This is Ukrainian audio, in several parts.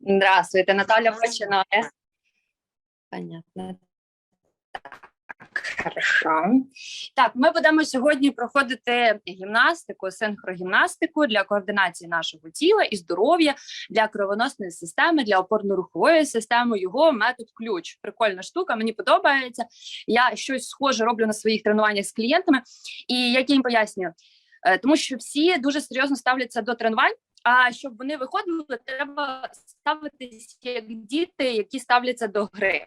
Здравствуйте, Наталя починає. Понятно. Так, хорошо. Так, ми будемо сьогодні проходити гімнастику, синхрогімнастику для координації нашого тіла і здоров'я, для кровоносної системи, для опорно-рухової системи. Його метод ключ. Прикольна штука, мені подобається. Я щось схоже роблю на своїх тренуваннях з клієнтами, і як я їм пояснюю, Е, тому що всі дуже серйозно ставляться до тренувань. А щоб вони виходили, треба ставитися як діти, які ставляться до гри.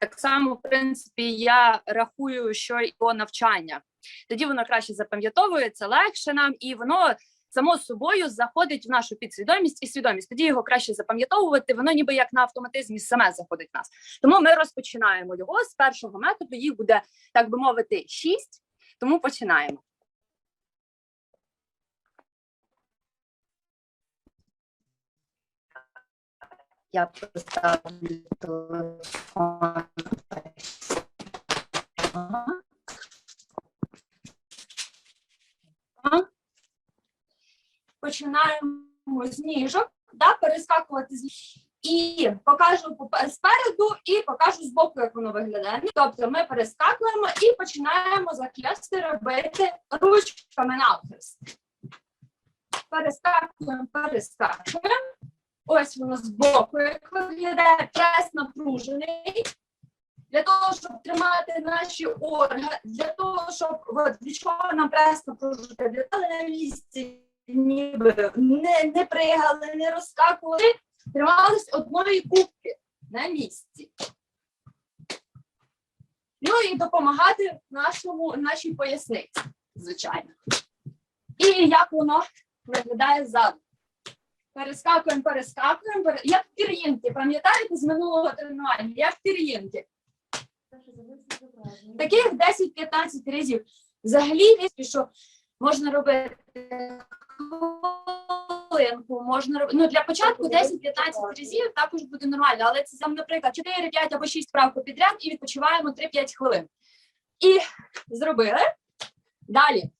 Так само, в принципі, я рахую, що і по навчання. Тоді воно краще запам'ятовується, легше нам, і воно само собою заходить в нашу підсвідомість і свідомість. Тоді його краще запам'ятовувати. Воно ніби як на автоматизмі саме заходить в нас. Тому ми розпочинаємо його з першого методу. Їх буде так би мовити шість. Тому починаємо. Я поставлю телефон. Починаємо з ніжок, да, перескакувати з і покажу спереду і покажу збоку, як воно виглядає. Тобто ми перескакуємо і починаємо заклясти робити ручками навхрест. Перескакуємо, перескакуємо. Ось воно збоку, як виглядає прес напружений. Для того, щоб тримати наші органи, для того, щоб от, від чого нам прес напружити, для того на місці ніби не, не пригали, не розскакували, тримались одної кубки на місці. Ну і допомагати нашому, нашій поясниці, звичайно. І як воно виглядає ззаду. Перескакуємо, перескакуємо. пере- Як пір'їнки, пам'ятаєте з минулого тренування? Як пір'їнки. Таких 10-15 разів. Взагалі, що можна робити хвилинку, можна робити. Ну, для початку 10-15 разів також буде нормально, але це там, наприклад, 4, 5 або 6 вправ підряд і відпочиваємо 3-5 хвилин. І зробили. Далі.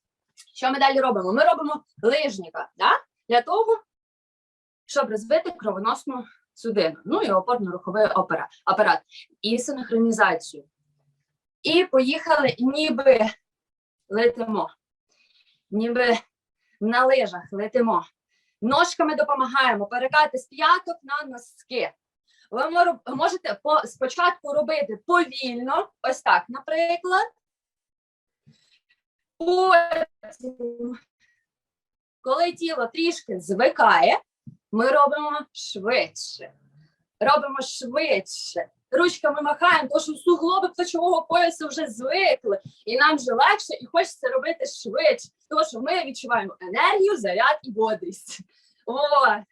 Що ми далі робимо? Ми робимо лижника, да? для того, щоб розбити кровоносну судину, ну і опорно-руховий апарат, і синхронізацію. І поїхали, ніби летимо, ніби на лижах летимо. Ножками допомагаємо перекати з п'яток на носки. Ви можете спочатку робити повільно, ось так, наприклад. Потім, коли тіло трішки звикає, ми робимо швидше. Робимо швидше. Ручками махаємо, тому що суглоби плечового поясу вже звикли, і нам вже легше, і хочеться робити швидше. Тому що ми відчуваємо енергію, заряд і бодрість. О,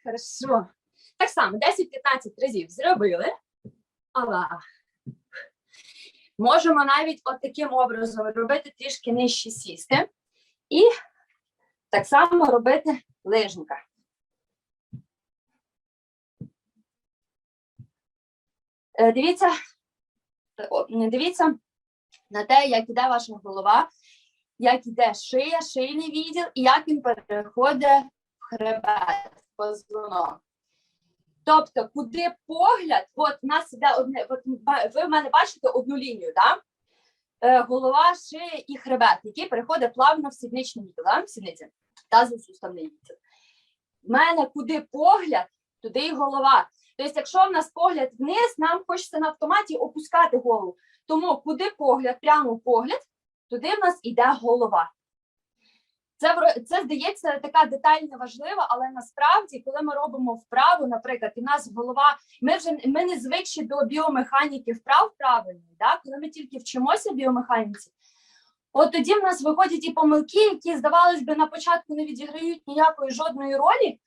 хорошо. Так само 10-15 разів зробили. Ала. Можемо навіть от таким образом робити трішки нижче сісти. І так само робити лижника. Дивіться, дивіться на те, як іде ваша голова, як іде шия, шийний відділ, і як він переходить в хребет, позвонок. Тобто, куди погляд, от у нас іде одне, от ви в мене бачите одну лінію, да? Е, голова, шия і хребет, який переходить плавно в сідничний відділ, да? в сідниці, тазосуставний відділ. В мене куди погляд, туди і голова. Тобто, якщо в нас погляд вниз, нам хочеться на автоматі опускати голову. Тому куди погляд, прямо погляд, туди в нас іде голова. Це, це здається така деталь не важлива, але насправді, коли ми робимо вправу, наприклад, і в нас голова, ми вже ми не звикші до біомеханіки вправ правильної, да? коли ми тільки вчимося біомеханіці, от тоді в нас виходять і помилки, які, здавалось би, на початку не відіграють ніякої жодної ролі,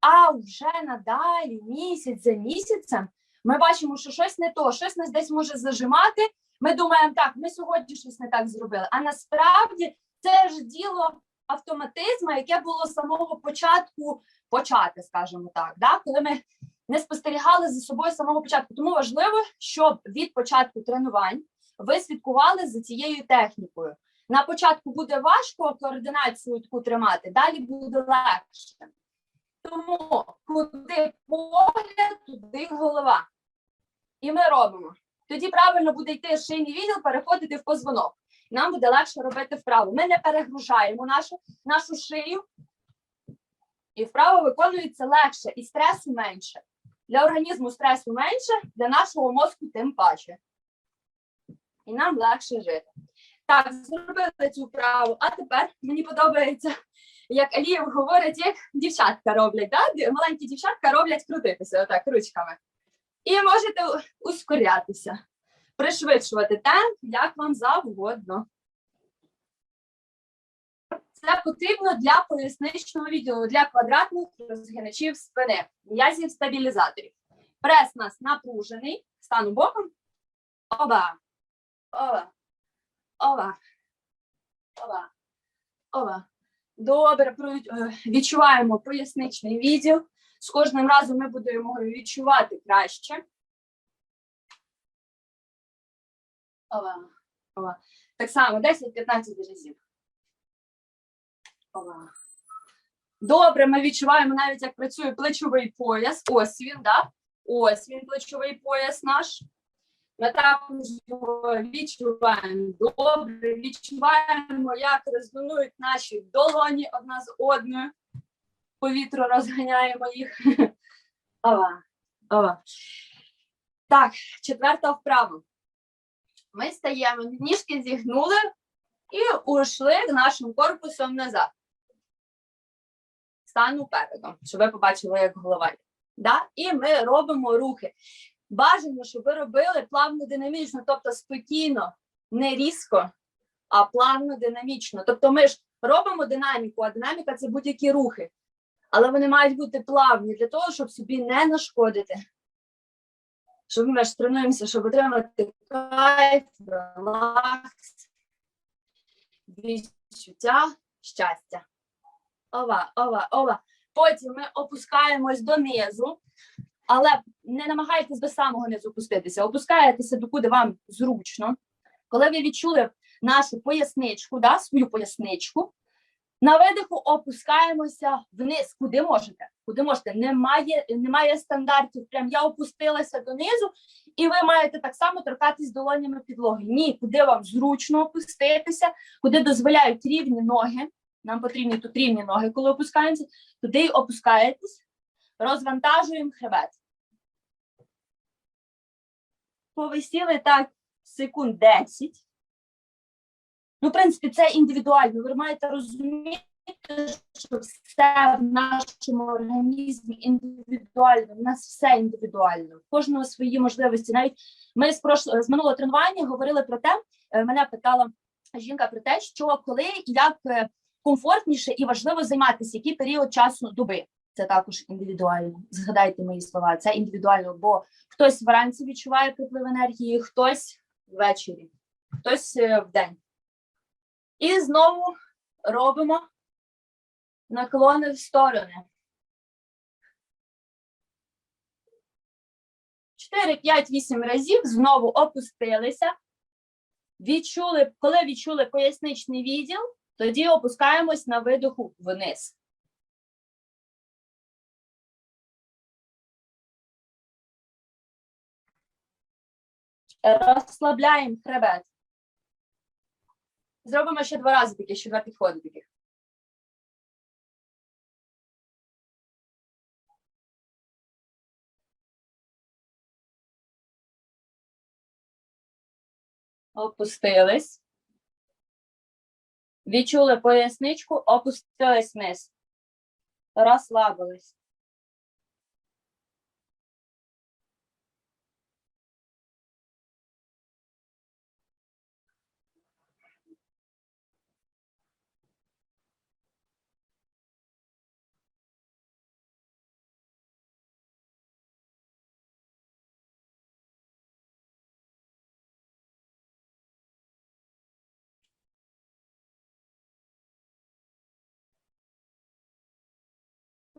а вже надалі, місяць за місяцем, ми бачимо, що щось не то, щось нас десь може зажимати. Ми думаємо, так, ми сьогодні щось не так зробили. А насправді це ж діло автоматизму, яке було з самого початку почати, скажімо так, да? коли ми не спостерігали за собою з самого початку. Тому важливо, щоб від початку тренувань ви слідкували за цією технікою. На початку буде важко координацію таку тримати, далі буде легше. Тому куди погляд, туди голова. І ми робимо. Тоді правильно буде йти шийний відділ, переходити в позвонок. Нам буде легше робити вправо. Ми не перегружаємо нашу, нашу шию, і вправо виконується легше, і стресу менше. Для організму стресу менше, для нашого мозку тим паче. І нам легше жити. Так, зробили цю вправу. А тепер мені подобається, як Алієв говорить, як дівчатка роблять. Да? Маленькі дівчатка роблять крутитися отак ручками. І можете ускорятися, пришвидшувати темп, як вам завгодно. Це потрібно для поясничного відділу, для квадратних розгиначів спини, м'язів стабілізаторів. Прес у нас напружений, стану боком. Оба. Оба. Оба. Оба. Оба. Добре, е, відчуваємо поясничний відділ. З кожним разом ми будемо його відчувати краще. Оба. Оба. Так само 10-15 разів. Оба. Добре, ми відчуваємо навіть, як працює плечовий пояс. Ось він, да? Ось він, плечовий пояс наш. Ми також його відчуваємо добре, відчуваємо, як резонують наші долоні одна з одною. Повітря розганяємо їх. Ова, ова. Так, четверта вправа. Ми стаємо, ніжки зігнули і ушли нашим корпусом назад. Стану передом, щоб ви побачили, як голова. Да? І ми робимо рухи. Бажано, щоб ви робили плавно динамічно, тобто спокійно, не різко, а плавно динамічно. Тобто ми ж робимо динаміку, а динаміка це будь-які рухи. Але вони мають бути плавні для того, щоб собі не нашкодити. Щоб ми ж тренуємося, щоб отримати кайф, релакс, відчуття щастя. Ова, ова, ова. Потім ми опускаємось донизу, але не намагайтесь до самого низу опуститися. Опускаєтеся докуди вам зручно. Коли ви відчули нашу поясничку, да, свою поясничку, на видиху опускаємося вниз, куди можете. Куди можете. Немає, немає стандартів. Прям я опустилася донизу, і ви маєте так само торкатись долонями підлоги. Ні, куди вам зручно опуститися, куди дозволяють рівні ноги. Нам потрібні тут рівні ноги, коли опускаємося, туди й опускаєтесь, розвантажуємо хребет. Повисіли так секунд 10. Ну, в принципі, це індивідуально. Ви маєте розуміти, що все в нашому організмі індивідуально. У нас все індивідуально. В кожного свої можливості. Навіть ми з прошло з минулого тренування говорили про те, е, мене питала жінка про те, що коли і як е, комфортніше і важливо займатися, який період часу доби. Це також індивідуально. Згадайте мої слова. Це індивідуально, бо хтось вранці відчуває приплив енергії, хтось ввечері, хтось е, вдень. І знову робимо наклони в сторони. 4, 5, 8 разів знову опустилися. Відчули, коли відчули поясничний відділ, тоді опускаємось на видоху вниз. Розслабляємо хребет. Зробимо ще два рази таке, ще два підходи таких. Опустились. Відчули поясничку, опустились вниз. Розслабились.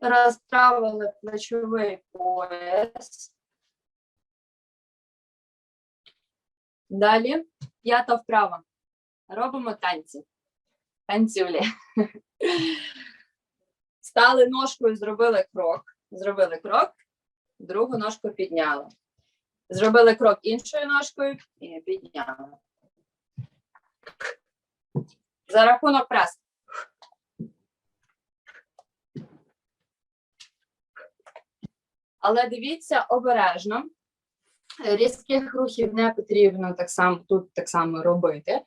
Розправили плечовий пояс. Далі п'ята вправа. Робимо танці. Танцюлі. Стали ножкою, зробили крок. Зробили крок, другу ножку підняли. Зробили крок іншою ножкою і підняли. За рахунок прес. Але дивіться обережно. Різких рухів не потрібно так само тут так само робити,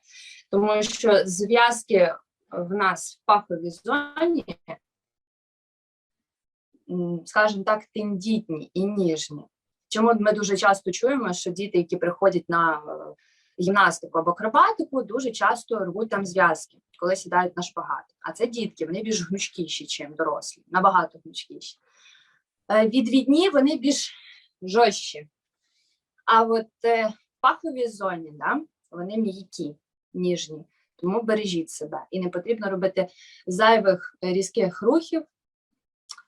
тому що зв'язки в нас в паховій зоні, скажімо так, тендітні і ніжні. Чому ми дуже часто чуємо, що діти, які приходять на е, гімнастику або акробатику, дуже часто рвуть там зв'язки, коли сідають на шпагат. А це дітки, вони більш гнучкіші, ніж дорослі, набагато гнучкіші. Е, Відвідні вони більш жорстчі. А от е, в паховій зоні, да, вони м'які, ніжні. Тому бережіть себе. І не потрібно робити зайвих е, різких рухів,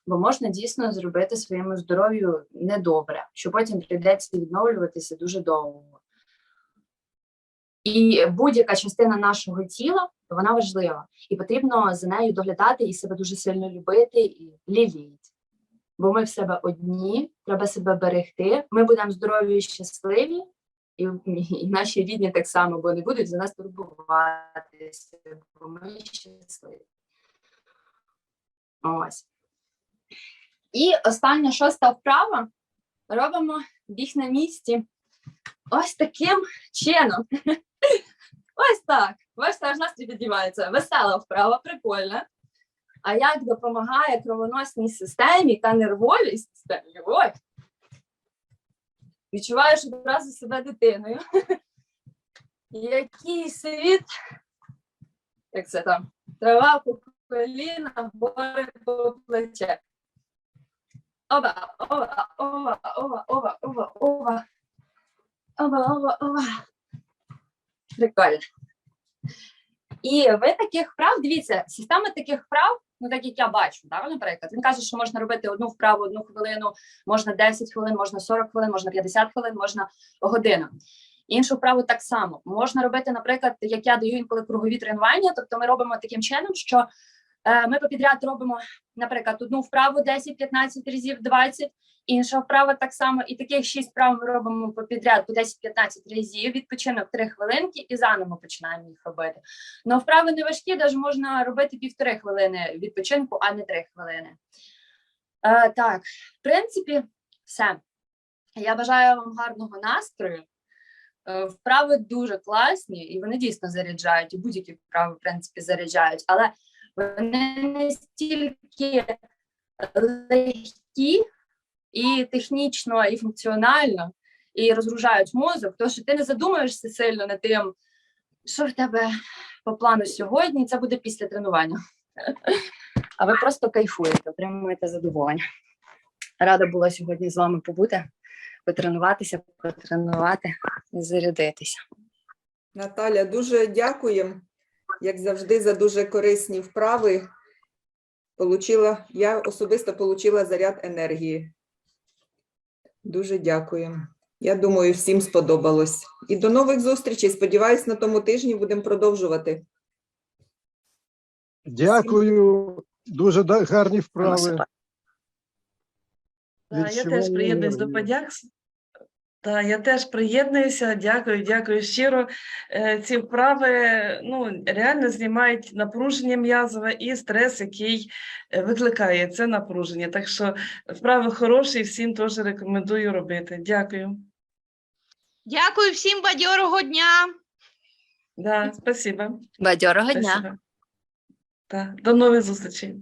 бо можна дійсно зробити своєму здоров'ю недобре, що потім прийдеться відновлюватися дуже довго. І будь-яка частина нашого тіла вона важлива, і потрібно за нею доглядати і себе дуже сильно любити і ліліти. Бо ми в себе одні, треба себе берегти. Ми будемо здорові і щасливі, і, і наші рідні так само, бо не будуть за нас турбуватися, бо ми щасливі. Ось. І остання шоста вправа. Робимо біг на місці. Ось таким чином. Ось так. Бачите, аж настрій підіймається. Весела вправа, прикольна. А як допомагає кровоносній системі та нервовій системі? Ой. Відчуваєш одразу себе дитиною. Який світ, як це там, трава по коліна, гори по плече. Ова, ова, ова, ова, ова, ова, ова. Ова, ова, ова. Прикольно. І ви таких вправ, дивіться, система таких вправ, ну так як я бачу, да, наприклад, він каже, що можна робити одну вправу, одну хвилину, можна 10 хвилин, можна 40 хвилин, можна 50 хвилин, можна годину. Іншу вправу так само можна робити, наприклад, як я даю інколи кругові тренування. Тобто ми робимо таким чином, що ми попідряд робимо, наприклад, одну вправу 10-15 разів, 20, інша вправа так само, і таких 6 вправ ми робимо попідряд по 10-15 разів, відпочинок 3 хвилинки і заново починаємо їх робити. Ну, вправи не важкі, навіть можна робити півтори хвилини відпочинку, а не 3 хвилини. Е, так, в принципі, все. Я бажаю вам гарного настрою. Е, Вправи дуже класні, і вони дійсно заряджають, і будь-які вправи, в принципі, заряджають, але вони настільки легкі і технічно, і функціонально, і розгружають мозок, тому що ти не задумуєшся сильно над тим, що в тебе по плану сьогодні, це буде після тренування. А ви просто кайфуєте, отримуєте задоволення. Рада була сьогодні з вами побути, потренуватися, потренувати зарядитися. Наталя, дуже дякуємо, як завжди, за дуже корисні вправи. Получила, я особисто отримала заряд енергії. Дуже дякуємо. Я думаю, всім сподобалось. І до нових зустрічей. Сподіваюсь, на тому тижні будемо продовжувати. Дякую, дуже гарні вправи. Я теж приєднуюсь до подяк. Та, я теж приєднуюся. Дякую, дякую щиро. Е, Ці вправи ну, реально знімають напруження м'язове і стрес, який е, викликає це напруження. Так що вправи хороші, всім теж рекомендую робити. Дякую. Дякую всім бадьорого дня. Да, спасибо. Бадьорого спасибо. Та, до нових зустрічей.